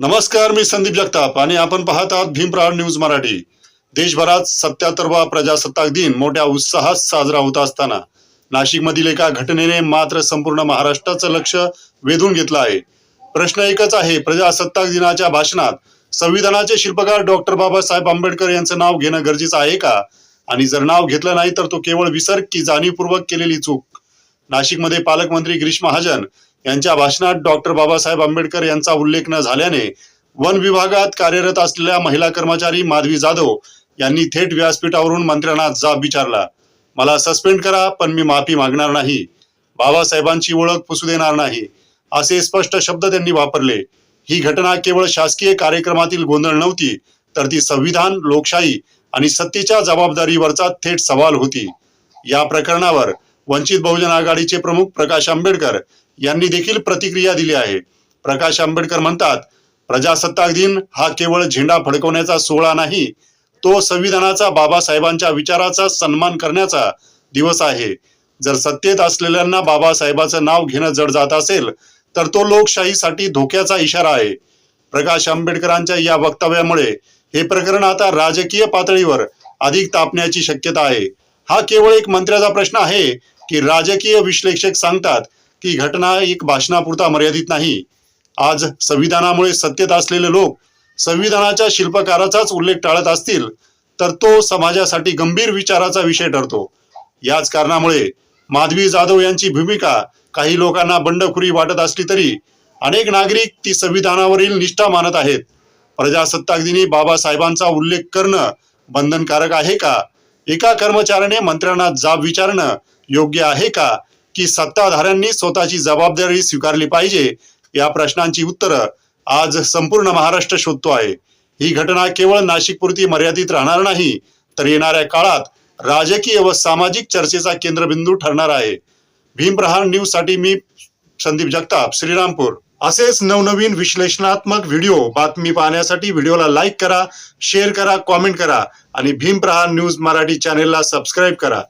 नमस्कार मी संदीप जगताप आणि आपण पाहत आहात भीमप्रहार न्यूज मराठी. देशभरात सत्याहत्तरवा प्रजासत्ताक दिन मोठ्या उत्साहात साजरा होत असताना नाशिकमधील एका घटनेने मात्र संपूर्ण महाराष्ट्राचं लक्ष वेधून घेतलं आहे. प्रश्न एकच आहे प्रजासत्ताक दिनाच्या भाषणात संविधानाचे शिल्पकार डॉक्टर बाबासाहेब आंबेडकर यांचं नाव घेणं गरजेचं आहे का? आणि जर नाव घेतलं नाही तर तो केवळ विसर की जाणीवपूर्वक केलेली चूक. नाशिकमध्ये पालकमंत्री गिरीश महाजन यांच्या भाषणात डॉक्टर बाबासाहेब आंबेडकर यांचा उल्लेख न झाल्याने वन विभागात कार्यरत असलेल्या महिला कर्मचारी माधवी जाधव यांनी थेट व्यासपीठावरून मंत्र्यांना जाब विचारला. मला सस्पेंड करा पण मी माफी मागणार नाही. बाबासाहेबांची ओळख पुसू देणार नाही असे स्पष्ट शब्द त्यांनी वापरले. ही घटना केवळ शासकीय कार्यक्रमातील गोंधळ नव्हती तर ती संविधान लोकशाही आणि सत्तेच्या जबाबदारीवरचा थेट सवाल होती. या प्रकरणावर वंचित बहुजन आघाडीचे प्रमुख प्रकाश आंबेडकर यांनी देखील प्रतिक्रिया दिली आहे. प्रकाश आंबेडकर म्हणतात प्रजासत्ताक दिन हा केवळ झेंडा फडकवण्याचा सोहळा नाही तो संविधानाचा बाबासाहेबांच्या विचाराचा सन्मान करण्याचा दिवस आहे. जर सत्तेत असलेल्यांना बाबासाहेबाचं नाव घेणं जड जात असेल तर तो लोकशाहीसाठी धोक्याचा इशारा आहे. प्रकाश आंबेडकरांच्या या वक्तव्यामुळे हे प्रकरण आता राजकीय पातळीवर अधिक तापण्याची शक्यता आहे. हा केवळ एक मंत्र्याचा प्रश्न आहे की राजकीय विश्लेषक सांगतात की घटना एक भाषणापुरता मर्यादित नाही. आज संविधानामुळे सत्तेत असलेले लोक संविधानाच्या शिल्पकाराचाच उल्लेख टाळत असतील तर तो समाजासाठी गंभीर विचाराचा विषय ठरतो. याच कारणामुळे माधवी जाधव यांची भूमिका काही लोकांना बंडखुरी वाटत असली तरी अनेक नागरिक ती संविधानावरील निष्ठा मानत आहेत. प्रजासत्ताक दिनी बाबासाहेबांचा उल्लेख करणं बंधनकारक आहे का? एका कर्मचाऱ्याने मंत्र्यांना जाब विचारणं योग्य आहे का? की सत्ताधाऱ्यांनी स्वतःची जबाबदारी स्वीकारली पाहिजे? या प्रश्नांची उत्तरं आज संपूर्ण महाराष्ट्र शोधतो आहे. ही घटना केवळ नाशिकपुरती मर्यादित राहणार नाही तर येणाऱ्या काळात राजकीय व सामाजिक चर्चेचा केंद्रबिंदू ठरणार आहे. भीमप्रहार न्यूजसाठी मी संदीप जगताप श्रीरामपूर. असेच नवनवीन विश्लेषणात्मक व्हिडिओ बातमी पाहण्यासाठी व्हिडिओला लाईक करा शेअर करा कॉमेंट करा आणि भीमप्रहार न्यूज मराठी चॅनेलला सबस्क्राईब करा.